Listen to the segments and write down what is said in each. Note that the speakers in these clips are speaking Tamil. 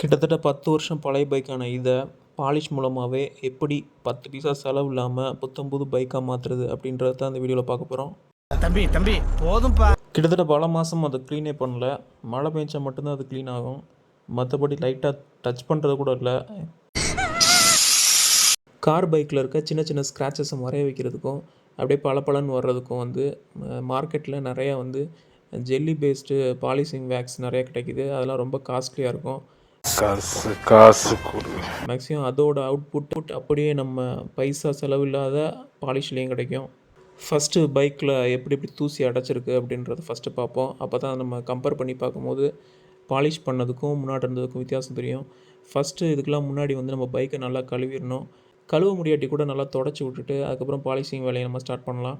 கிட்டத்தட்ட பத்து வருஷம் பழைய பைக்கான இதை பாலிஷ் மூலமாகவே எப்படி பத்து பைசா செலவு இல்லாமல் புத்தம்புது பைக்காக மாற்றுறது அப்படின்றத தான் இந்த வீடியோவில் பார்க்க போகிறோம். தம்பி தம்பி போதும்பா. கிட்டத்தட்ட பல மாதம் அதை க்ளீனே பண்ணல. மழை பெஞ்சா மட்டும்தான் அது க்ளீன் ஆகும். மற்றபடி லைட்டாக டச் பண்ணுறது கூட இல்லை. கார் பைக்கில் இருக்க சின்ன சின்ன ஸ்க்ராச்சஸை மறைய வைக்கிறதுக்கும் அப்படியே பளபளன்னு வர்றதுக்கும் வந்து மார்க்கெட்டில் நிறையா வந்து ஜெல்லி பேஸ்டு பாலிசிங் வேக்ஸ் நிறையா கிடைக்குது. அதெல்லாம் ரொம்ப காஸ்ட்லியாக இருக்கும். காசு காசு கொடு. மேக்ஸிமம் அதோட அவுட்புட் அப்படியே நம்ம பைசா செலவில்லாத பாலிஷ்லேயும் கிடைக்கும். ஃபஸ்ட்டு பைக்கில் எப்படி எப்படி தூசி அடைச்சிருக்கு அப்படின்றத ஃபஸ்ட்டு பார்ப்போம். அப்போ தான் நம்ம கம்பேர் பண்ணி பார்க்கும்போது பாலிஷ் பண்ணதுக்கும் முன்னாடி இருந்ததுக்கும் வித்தியாசம் தெரியும். ஃபஸ்ட்டு இதுக்கெல்லாம் முன்னாடி வந்து நம்ம பைக்கை நல்லா கழுவிடணும். கழுவ முடியாட்டி கூட நல்லா தொடச்சி விட்டுட்டு அதுக்கப்புறம் பாலிஷிங் வேலையை நம்ம ஸ்டார்ட் பண்ணலாம்.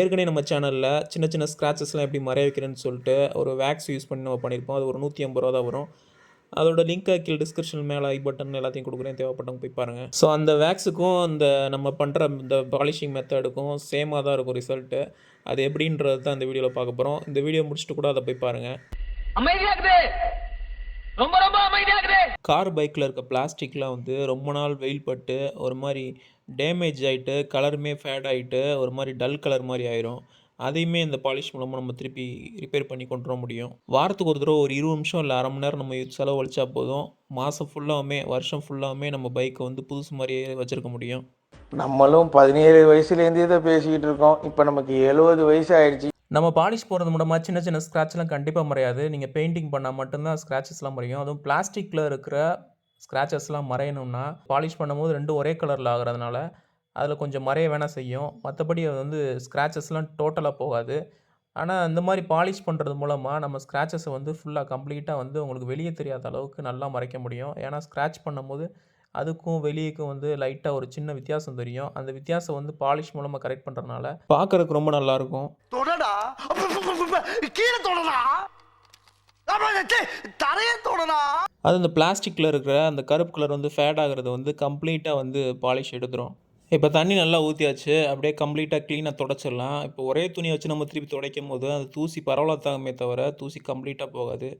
ஏற்கனவே நம்ம சேனலில் சின்ன சின்ன ஸ்க்ராச்சஸ்லாம் எப்படி மறைய வைக்கிறேன்னு சொல்லிட்டு ஒரு வேக்ஸ் யூஸ் பண்ணி நம்ம பண்ணியிருப்போம். அது ஒரு நூற்றி ஐம்பது ரூபா தான் வரும். அதோட லிங்க்கை கீழே டிஸ்கிரிப்ஷன் மேலே ஐ பட்டன் எல்லாத்தையும் கொடுக்குறேன். தேவைப்பட்டவங்க போய் பாருங்கள் ஸோ அந்த வேக்ஸுக்கும் அந்த நம்ம பண்ணுற இந்த பாலிஷிங் மெத்தடுக்கும் சேமாக தான் இருக்கும் ரிசல்ட்டு அது எப்படின்றது தான் இந்த வீடியோவில் பார்க்க போகிறோம் இந்த வீடியோ முடிச்சுட்டு கூட அதை போய் பாருங்கள் ரொம்ப ரொம்ப கார் பைக்கில் இருக்க பிளாஸ்டிக்லாம் வந்து ரொம்ப நாள் வெயில் பட்டு ஒரு மாதிரி டேமேஜ் ஆகிட்டு கலருமே ஃபேட் ஆகிட்டு ஒரு மாதிரி டல் கலர் மாதிரி ஆயிரும். அதையுமே இந்த பாலிஷ் மூலமாக நம்ம திருப்பி ரிப்பேர் பண்ணி கொண்டு வர முடியும். வாரத்துக்கு ஒரு தடவை ஒரு இருபது நிமிஷம் இல்லை அரை மணி நேரம் நம்ம செலவழிச்சா போதும். மாதம் ஃபுல்லாகவுமே வருஷம் ஃபுல்லாகவுமே நம்ம பைக்கை வந்து புதுசு மாதிரியே வச்சுருக்க முடியும். நம்மளும் பதினேழு வயசுலேருந்தே இதை பேசிக்கிட்டு இருக்கோம். இப்போ நமக்கு எழுபது வயசு ஆயிடுச்சு. நம்ம பாலிஷ் போகிறது மூலமாக சின்ன சின்ன ஸ்க்ராட்ச்லாம் கண்டிப்பாக மறையாது. நீங்கள் பெயிண்டிங் பண்ணால் மட்டும்தான் ஸ்க்ராச்சஸ்லாம் மறையும். அதுவும் பிளாஸ்டிக்கில் இருக்கிற ஸ்க்ராச்சஸ்லாம் மறையணும்னா பாலிஷ் பண்ணும்போது ரெண்டும் ஒரே கலரில் ஆகிறதுனால அதில் கொஞ்சம் மறைய வேணால் செய்யும். மற்றபடி அது வந்து ஸ்க்ராச்சஸ்லாம் டோட்டலாக போகாது. ஆனால் இந்த மாதிரி பாலிஷ் பண்ணுறது மூலமாக நம்ம ஸ்க்ராச்சஸை வந்து ஃபுல்லாக கம்ப்ளீட்டாக வந்து உங்களுக்கு வெளியே தெரியாத அளவுக்கு நல்லா மறைக்க முடியும். ஏன்னா ஸ்க்ராட்ச் பண்ணும்போது அதுக்கும் வெளியேக்கும் வந்து லைட்டாக ஒரு சின்ன வித்தியாசம் தெரியும். அந்த வித்தியாசம் வந்து பாலிஷ் மூலமாக கரெக்ட் பண்ணுறதுனால பார்க்குறதுக்கு ரொம்ப நல்லாயிருக்கும் தொடடா! கீழே தொடடா! தரைய அது இந்த பிளாஸ்டிக்கில் இருக்கிற அந்த கருப்பு கலர் வந்து ஃபேட் ஆகிறது வந்து கம்ப்ளீட்டாக வந்து பாலிஷ் எடுத்துரும். இப்போ தண்ணி நல்லா ஊற்றியாச்சு அப்படியே கம்ப்ளீட்டாக க்ளீனாக தொடச்சிடலாம். இப்போ ஒரே துணியை வச்சு நம்ம திருப்பி துடைக்கும் போது அந்த தூசி பரவலாத்தாகுமே தவிர தூசி கம்ப்ளீட்டாக போகாது.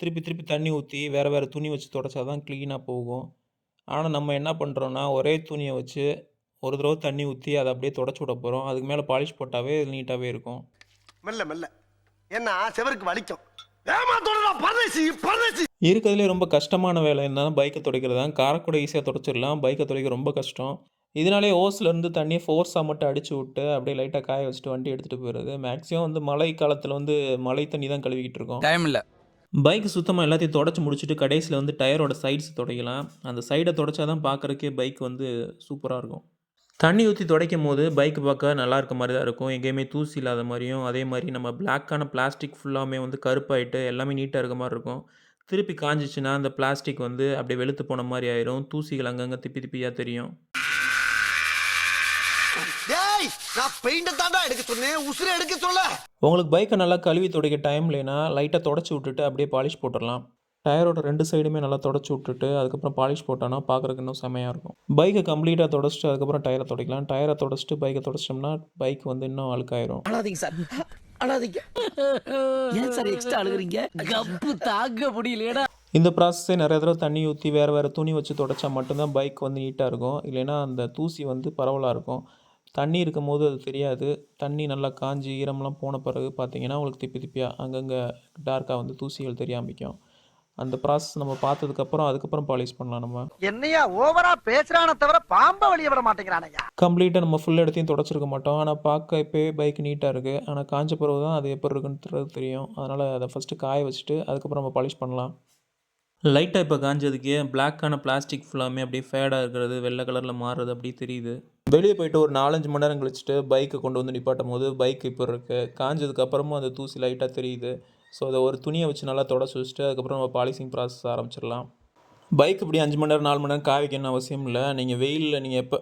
திருப்பி திருப்பி தண்ணி ஊற்றி வேறு வேறு துணி வச்சு தொடச்சா தான் க்ளீனாக போகும். ஆனால் நம்ம என்ன பண்ணுறோன்னா ஒரே துணியை வச்சு ஒரு தடவை தண்ணி ஊற்றி அதை அப்படியே தொடச்சி விட போகிறோம் அதுக்கு மேலே பாலிஷ் போட்டாவே நீட்டாகவே இருக்கும். மெல்ல மெல்ல. என்ன செவருக்கு வலிக்கும். இருக்கிறதுலே ரொம்ப கஷ்டமான வேலை என்னன்னா பைக்கை துடைக்கிறது தான் காரை கூட ஈஸியாக துடைச்சிடலாம். பைக்கை துடைக்க ரொம்ப கஷ்டம். இதனாலே ஓஸ்லேருந்து தண்ணியை ஃபோர்ஸாக மட்டும் அடிச்சு விட்டு அப்படியே லைட்டாக காய வச்சுட்டு வண்டி எடுத்துகிட்டு போயிடுறது. மேக்ஸிமம் வந்து மழை காலத்தில் வந்து மழை தண்ணி தான் கழுவிக்கிட்டு இருக்கோம். டைம் இல்லை. பைக் சுத்தமாக எல்லாத்தையும் தொடச்சி முடிச்சுட்டு கடைசியில் வந்து டயரோட சைட்ஸ் துடைக்கலாம். அந்த சைடை தொடச்சா தான் பார்க்குறக்கே பைக் வந்து சூப்பராக இருக்கும். தண்ணி ஊற்றி துடைக்கும் போது பைக் பார்க்க நல்லா இருக்க மாதிரி தான் இருக்கும். எங்கேயுமே தூசி இல்லாத மாதிரியும் அதே மாதிரி நம்ம பிளாக்கான பிளாஸ்டிக் ஃபுல்லாமே வந்து கருப்பாயிட்டு எல்லாமே நீட்டாக இருக்க மாதிரி இருக்கும். திருப்பி காஞ்சிச்சுன்னா அந்த பிளாஸ்டிக் வந்து அப்படியே வெளுத்து போன மாதிரி ஆயிரும். தூசிகள் அங்கங்கே திப்பி திப்பியாக தெரியும். உங்களுக்கு பைக்கை நல்லா கழுவி துடைக்க டைம் இல்லைன்னா லைட்டாக தொடச்சி விட்டுட்டு அப்படியே பாலிஷ் போட்டுடலாம். டயரோட ரெண்டு சைடுமே நல்லா தொடச்சி விட்டுட்டு அதுக்கப்புறம் பாலிஷ் போட்டோன்னா பார்க்குறதுக்கு இன்னும் செமையாக இருக்கும். பைக்கை கம்ப்ளீட்டாக தொடச்சிட்டு அதுக்கப்புறம் டயரை துடைக்கலாம். டயரை தொடச்சிட்டு பைக்கை தொடச்சிட்டோம்னா பைக் வந்து இன்னும் அழுக்காயிரும். அழாதீங்க சார். அழாதீங்க ஏன் சார் எக்ஸ்ட்ரா அழுகுறீங்க? கப்பு தாங்க முடியலடா இந்த ப்ராசஸே நிறைய தடவை தண்ணி ஊற்றி வேறு வேறு துணி வச்சு தொடச்சா மட்டும்தான் பைக் வந்து நீட்டாக இருக்கும். இல்லைன்னா அந்த தூசி வந்து பரவலாக இருக்கும். தண்ணி இருக்கும் போது அது தெரியாது. தண்ணி நல்லா காஞ்சி ஈரம்லாம் போன பிறகு பார்த்தீங்கன்னா உங்களுக்கு திப்பி திப்பியாக அங்கங்கே டார்க்காக வந்து தூசிகள் தெரிய ஆரம்பிக்கும் அந்த ப்ராசஸ் நம்ம பார்த்ததுக்கப்புறம் அதுக்கப்புறம் பாலிஷ் பண்ணலாம் நம்ம. என்னையா ஓவரா பேசுறான தவிர பாம்ப வெளிய விட மாட்டேங்கிறானயா? கம்ப்ளீட்டாக நம்ம ஃபுல் இடத்தையும் தொடச்சிருக்க மாட்டோம். ஆனால் பார்க்க இப்போயே பைக் நீட்டாக இருக்குது ஆனால் காஞ்ச பிறகு தான் அது எப்படி இருக்குன்றது தெரியும். அதனால் அதை ஃபஸ்ட்டு காய வச்சுட்டு அதுக்கப்புறம் நம்ம பாலிஷ் பண்ணலாம். லைட்டாக இப்போ காஞ்சதுக்கே பிளாக்கான பிளாஸ்டிக் ஃபுல்லாமே அப்படியே ஃபேடாக இருக்கிறது வெள்ளை கலரில் மாறுறது அப்படியே தெரியுது. வெளியே போயிட்டு ஒரு நாலஞ்சு மணி நேரம் கழிச்சுட்டு பைக்கை கொண்டு வந்து நிப்பாட்டும் போது பைக் இப்போ இருக்குது காஞ்சதுக்கு அப்புறமும் அந்த தூசி லைட்டாக தெரியுது. ஸோ அதை ஒரு துணியை வச்சு நல்லா தொடச்சி வச்சுட்டு அதுக்கப்புறம் நம்ம பாலிசிங் ப்ராசஸ் ஆரம்பிச்சிடலாம். பைக் இப்படி அஞ்சு மணி நேரம் நாலு மணி நேரம் காய வைக்கணும்னு அவசியம் இல்லை. நீங்கள் வெயிலில் நீங்கள் எப்போ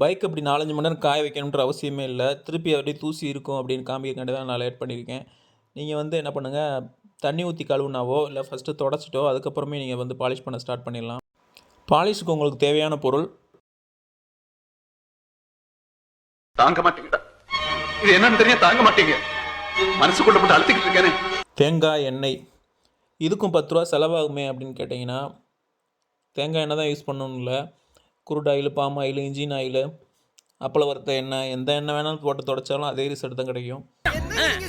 பைக் அப்படி நாலஞ்சு மணி நேரம் காய வைக்கணுன்ற அவசியமே இல்லை. திருப்பி அப்படியே தூசி இருக்கும் அப்படின்னு காமிக்கிறக்காண்டி தான் நான் லேட் பண்ணியிருக்கேன். நீங்கள் வந்து என்ன பண்ணுங்கள் தண்ணி ஊற்றி கழுவுனாவோ இல்லை ஃபஸ்ட்டு தொடச்சிட்டோ அதுக்கப்புறமே நீங்கள் வந்து பாலிஷ் பண்ண ஸ்டார்ட் பண்ணிடலாம். பாலிஷுக்கு உங்களுக்கு தேவையான பொருள். தாங்க மாட்டீங்கடா. இது என்னன்னு தெரியும் தாங்க மாட்டீங்க. மனசுக்குள்ள போட்டு அழுத்திக்கிட்டு இருக்கேனே. தேங்காய் எண்ணெய். இதுக்கும் பத்து ரூபா செலவாகுமே அப்படின்னு கேட்டிங்கன்னா தேங்காய் எண்ணெய் தான் யூஸ் பண்ணணும் இல்லை. Crude oil palm oil engine oil அப்பள வறுத்த எண்ணெய் எந்த எண்ணெய் வேணாலும் போட்டு தொடச்சாலும் அதே ரிசல்ட் தான் கிடைக்கும்.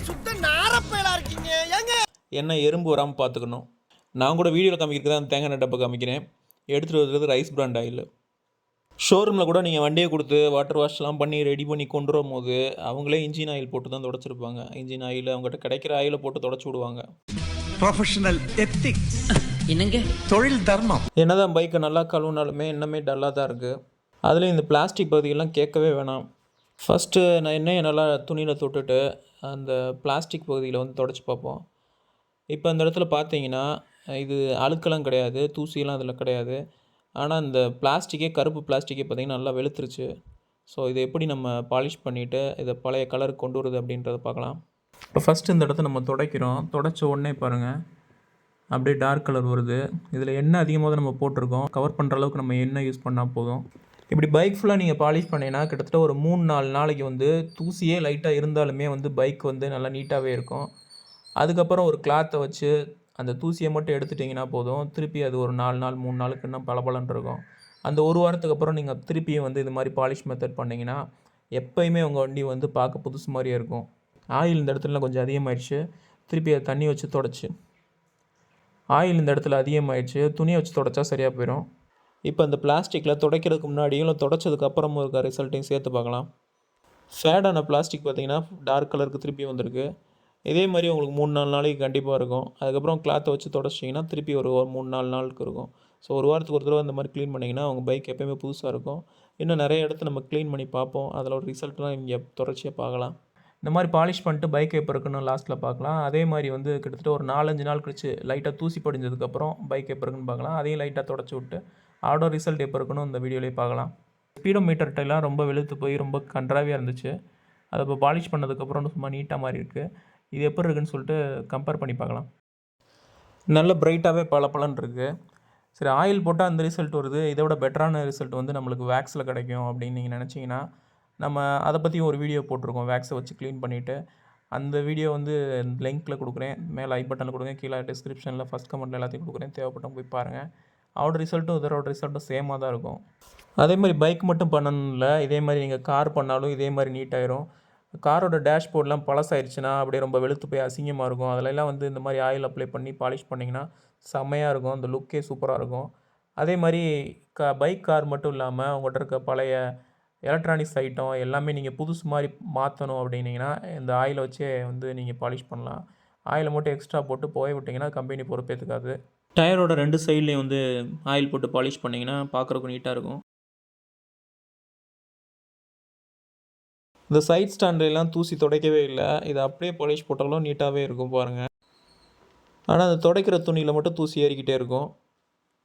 சுத்த நாரப்பயலா இருக்கீங்க? ஏங்க? எண்ணெய் எறும்பு வராமல் பார்த்துக்கணும். நான் கூட வீடியோவில் காமிக்கிறது தான் தேங்காய் எண்ணெய் டப்பா காமிக்கிறேன். எடுத்துகிட்டு வருது ரைஸ் பிராண்ட் ஆயில் ஷோரூமில் கூட நீங்கள் வண்டியை கொடுத்து வாட்டர் வாஷ்லாம் பண்ணி ரெடி பண்ணி கொண்டு வரும்போது அவங்களே இன்ஜின் ஆயில் போட்டு தான் தொடச்சிருப்பாங்க. இன்ஜின் ஆயில் அவங்ககிட்ட கிடைக்கிற ஆயிலை போட்டு தொடச்சி விடுவாங்க. ப்ரொஃபஷனல் எத்திக்ஸ் என்னங்க? தொழில் தர்மம். என்னதான் பைக்கை நல்லா கழுவுனாலுமே இன்னமே டல்லாக தான் இருக்குது அதுலேயும் இந்த பிளாஸ்டிக் பகுதியெல்லாம் கேட்கவே வேணாம். ஃபஸ்ட்டு நான் எண்ணெயை நல்லா துணியில் தொட்டுட்டு அந்த பிளாஸ்டிக் பகுதியில் வந்து தொடச்சி பார்ப்போம். இப்போ அந்த இடத்துல பார்த்தீங்கன்னா இது அழுக்கெல்லாம் கிடையாது தூசியெல்லாம் அதில் கிடையாது. ஆனால் இந்த பிளாஸ்டிக்கே கருப்பு பிளாஸ்டிக்கே பார்த்தீங்கன்னா நல்லா வெளுத்துருச்சு. ஸோ இதை எப்படி நம்ம பாலிஷ் பண்ணிவிட்டு இதை பழைய கலருக்கு கொண்டு வருது அப்படின்றத பார்க்கலாம் இப்போ ஃபஸ்ட்டு இந்த இடத்த நம்ம துடைக்கிறோம். துடைச்ச உடனே பாருங்கள் அப்படியே டார்க் கலர் வருது. இதில் எண்ணெய் அதிகமாக தான் நம்ம போட்டிருக்கோம். கவர் பண்ணுற அளவுக்கு நம்ம எண்ணெய் யூஸ் பண்ணால் போதும். இப்படி பைக் ஃபுல்லாக நீங்கள் பாலிஷ் பண்ணீங்கன்னா கிட்டத்தட்ட ஒரு மூணு நாலு நாளைக்கு வந்து தூசியே லைட்டாக இருந்தாலுமே வந்து பைக் வந்து நல்லா நீட்டாகவே இருக்கும். அதுக்கப்புறம் ஒரு கிளாத்தை வச்சு அந்த தூசியை மட்டும் எடுத்துட்டிங்கன்னா போதும். திருப்பி அது ஒரு நாலு நாள் மூணு நாளுக்கு இன்னும் பளபளன்னு இருக்கும். அந்த ஒரு வாரத்துக்கு அப்புறம் நீங்கள் திருப்பியும் வந்து இது மாதிரி பாலிஷ் மெத்தட் பண்ணிங்கன்னா எப்பயுமே உங்கள் வண்டி வந்து பார்க்க புதுசு மாதிரியே இருக்கும். ஆயில் இந்த இடத்துல கொஞ்சம் அதிகமாகிடுச்சு திருப்பி அதை தண்ணி வச்சு தொடச்சி. ஆயில் இந்த இடத்துல அதிகமாகிடுச்சு துணியை வச்சு தொடச்சா சரியாக போயிடும். இப்போ இந்த பிளாஸ்டிக்கில் துடைக்கிறதுக்கு முன்னாடியும் இல்லை தொடச்சதுக்கு அப்புறமும் இருக்க ரிசல்ட்டையும் சேர்த்து பார்க்கலாம். ஃபேடான பிளாஸ்டிக் பார்த்திங்கன்னா டார்க் கலருக்கு திருப்பி வந்திருக்கு. இதே மாதிரி உங்களுக்கு மூணு நாலு நாளைக்கு கண்டிப்பாக இருக்கும். அதுக்கப்புறம் கிளாத்தை வச்சு தொடச்சிட்டிங்கன்னா திருப்பி ஒரு ஒரு மூணு நாலு நாளுக்கு இருக்கும். ஸோ ஒரு வாரத்துக்கு ஒரு தடவை இந்த மாதிரி க்ளீன் பண்ணிங்கன்னா உங்கள் பைக் எப்போயுமே புதுசாக இருக்கும். இன்னும் நிறைய இடத்த நம்ம க்ளீன் பண்ணி பார்ப்போம். அதில் ஒரு ரிசல்ட்லாம் இங்கே தொடர்ச்சியாக பார்க்கலாம். இந்த மாதிரி பாலிஷ் பண்ணிட்டு பைக் எப்போ இருக்குன்னு லாஸ்ட்டில் பார்க்கலாம். அதே மாதிரி வந்து கிட்டத்தட்ட ஒரு நாலஞ்சு நாள் கழிச்சு லைட்டாக தூசி படிஞ்சதுக்கப்புறம் பைக் எப்போ இருக்குன்னு பார்க்கலாம். அதையும் லைட்டாக தொடச்சி விட்டு ஆடோ ரிசல்ட் எப்போ இருக்குன்னு இந்த வீடியோலேயே பார்க்கலாம். ஸ்பீடோ மீட்டர்கிட்டலாம் ரொம்ப வெளுத்து போய் ரொம்ப கன்றாவியாக இருந்துச்சு. அதை இப்போ பாலிஷ் பண்ணதுக்கப்புறம் சும்மா நீட்டாக மாதிரி இருக்குது இது எப்படி இருக்குன்னு சொல்லிட்டு கம்பேர் பண்ணி பார்க்கலாம். நல்ல பிரைட்டாகவே பல இருக்குது சரி ஆயில் போட்டால் அந்த ரிசல்ட் வருது. இதை விட பெட்டரான ரிசல்ட் வந்து நம்மளுக்கு வேக்ஸில் கிடைக்கும் அப்படின்னு நீங்கள் நினச்சிங்கன்னா நம்ம அதை பற்றியும் ஒரு வீடியோ போட்டிருக்கோம். வேக்ஸை வச்சு க்ளீன் பண்ணிவிட்டு அந்த வீடியோ வந்து லிங்க்கில் கொடுக்குறேன். மேலே ஐ பட்டனில் கொடுங்க. கீழே டிஸ்கிரிப்ஷனில் ஃபஸ்ட் கமெண்ட்டில் எல்லாத்தையும் கொடுக்குறேன். தேவைப்பட்டும் போய் பாருங்கள் அவரோட ரிசல்ட்டும் இதரோட ரிசல்ட்டும் சேமாக தான் இருக்கும். அதே மாதிரி பைக் மட்டும் பண்ணணும்ல. இதே மாதிரி நீங்கள் கார் பண்ணாலும் இதே மாதிரி நீட்டாயிரும் காரோட டேஷ்போர்ட்லாம் பழசாயிருச்சுன்னா அப்படியே ரொம்ப வெளுத்து போய் அசிங்கமாக இருக்கும். அதிலெல்லாம் வந்து இந்த மாதிரி ஆயில் அப்ளை பண்ணி பாலிஷ் பண்ணிங்கன்னா செம்மையாக இருக்கும். அந்த லுக்கே சூப்பராக இருக்கும். அதே மாதிரி க பைக் கார் மட்டும் இல்லாமல் உங்கள்கிட்ட இருக்க பழைய எலக்ட்ரானிக்ஸ் ஐட்டம் எல்லாமே நீங்கள் புதுசு மாதிரி மாற்றணும் அப்படின்னீங்கன்னா இந்த ஆயிலை வச்சே வந்து நீங்கள் பாலிஷ் பண்ணலாம். ஆயிலை மட்டும் எக்ஸ்ட்ரா போட்டு போய் விட்டிங்கன்னா கம்பெனி பொறுப்பேற்றுக்காது டயரோட ரெண்டு சைட்லேயும் வந்து ஆயில் போட்டு பாலிஷ் பண்ணிங்கன்னா பார்க்குறக்கு நீட்டாக இருக்கும். இந்த சைட் ஸ்டாண்ட்லாம் தூசி துடைக்கவே இல்லை. இதை அப்படியே பாலிஷ் போட்டாலும் நீட்டாகவே இருக்கும் பாருங்கள் ஆனால் அந்த துடைக்கிற துணியில் மட்டும் தூசி ஏறிக்கிட்டே இருக்கும்.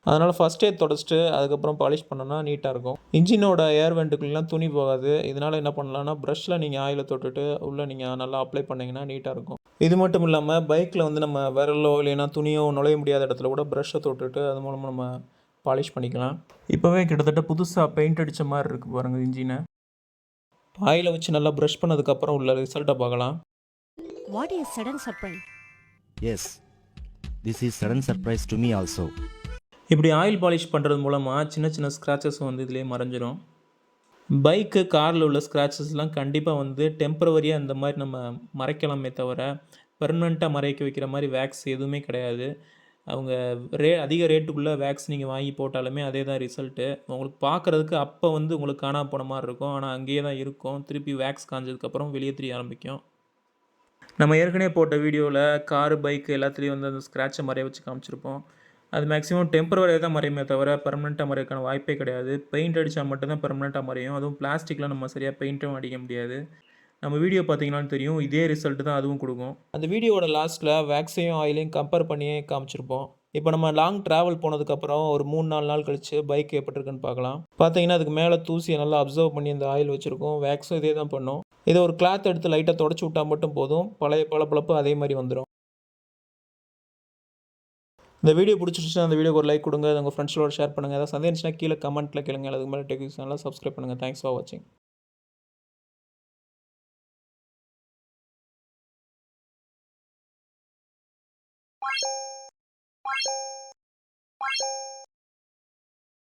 அதனால் ஃபஸ்ட்டே தொடச்சிட்டு அதுக்கப்புறம் பாலிஷ் பண்ணோன்னா நீட்டாக இருக்கும். இன்ஜினோட ஏர் வெண்ட்டுக்குள்ளலாம் துணி போகாது. இதனால் என்ன பண்ணலாம்னா ப்ரஷ்ஷில் நீங்கள் ஆயிலை தொட்டுட்டு உள்ளே நீங்கள் நல்லா அப்ளை பண்ணிங்கன்னா நீட்டாக இருக்கும். இது மட்டும் இல்லாமல் பைக்கில் வந்து நம்ம விரலோ இல்லைன்னா துணியோ நுழைய முடியாத இடத்துல கூட ப்ரஷ்ஷை தொட்டுட்டு அது மூலமாக நம்ம பாலிஷ் பண்ணிக்கலாம். இப்போவே கிட்டத்தட்ட புதுசாக பெயிண்ட் அடித்த மாதிரி இருக்குது பாருங்கள் இன்ஜினை ஆயிலை வச்சு நல்லா ப்ரஷ் பண்ணதுக்கப்புறம் உள்ள ரிசல்ட்டை பார்க்கலாம் What a sudden surprise. Yes, this is sudden surprise to me also. இப்படி ஆயில் பாலிஷ் பண்ணுறது மூலமாக சின்ன சின்ன ஸ்க்ராச்சஸ் வந்து இதிலே மறைஞ்சிரும் பைக்கு காரில் உள்ள ஸ்க்ராச்சஸ்லாம் கண்டிப்பாக வந்து டெம்பரவரியாக இந்த மாதிரி நம்ம மறைக்கலாமே தவிர பெர்மனெண்ட்டாக மறைக்க வைக்கிற மாதிரி வேக்ஸ் எதுவுமே கிடையாது அவங்க ரே அதிக ரேட்டுக்குள்ளே வேக்ஸ் நீங்கள் வாங்கி போட்டாலுமே அதே தான் ரிசல்ட்டு உங்களுக்கு பார்க்குறதுக்கு அப்போ வந்து உங்களுக்கு காணா போன மாதிரி இருக்கும். ஆனால் அங்கேயே தான் இருக்கும். திருப்பி வேக்ஸ் காஞ்சதுக்கப்புறம் வெளியே தெரிய ஆரம்பிக்கும். நம்ம ஏற்கனவே போட்ட வீடியோவில் காரு பைக்கு எல்லாத்துலேயும் வந்து அந்த ஸ்க்ராட்சை மறைய வச்சு காமிச்சிருப்போம். அது மேக்ஸிமம் டெம்பரவரியாக தான் மறையுமே தவிர பெர்மனெண்ட்டாக மறையக்கான வாய்ப்பே கிடையாது. பெயிண்ட் அடித்தா மட்டும்தான் பெர்மனெண்ட்டாக மறையும். அதுவும் பிளாஸ்டிக்கில் நம்ம சரியாக பெயிண்ட்டும் அடிக்க முடியாது. நம்ம வீடியோ பார்த்தீங்கன்னாலும் தெரியும். இதே ரிசல்ட் தான் அதுவும் கொடுக்கும். அந்த வீடியோவோட லாஸ்ட்டில் வேக்ஸையும் ஆயிலையும் கம்பேர் பண்ணியே காமிச்சிருப்போம். இப்போ நம்ம லாங் ட்ராவல் போனதுக்கப்புறம் ஒரு மூணு நாலு நாள் கழித்து பைக் எப்படிருக்குன்னு பார்க்கலாம். பார்த்தீங்கன்னா அதுக்கு மேலே தூசியை நல்லா அப்சர்வ் பண்ணி அந்த ஆயில் வச்சுருக்கோம். வேக்ஸும் இதே தான் பண்ணும். இதை ஒரு கிளாத் எடுத்து லைட்டாக தொடச்சி விட்டால் மட்டும் போதும். பழைய பளபளப்பு அதே மாதிரி வந்துடும் இந்த வீடியோ பிடிச்சிருச்சுன்னா அந்த வீடியோக்கு ஒரு லைக் கொடுங்க. உங்கள் ஃப்ரெண்ட்ஸோட ஷேர் பண்ணுங்கள் ஏதாவது சந்தேகிச்சுன்னா கீழே கமெண்ட்டில் கேளுங்க. அதுக்கு மேலே டெக்னிக்ஸ் நல்லா சப்ஸ்கிரைப் பண்ணுங்கள் தேங்க்ஸ் ஃபார் வாட்சிங்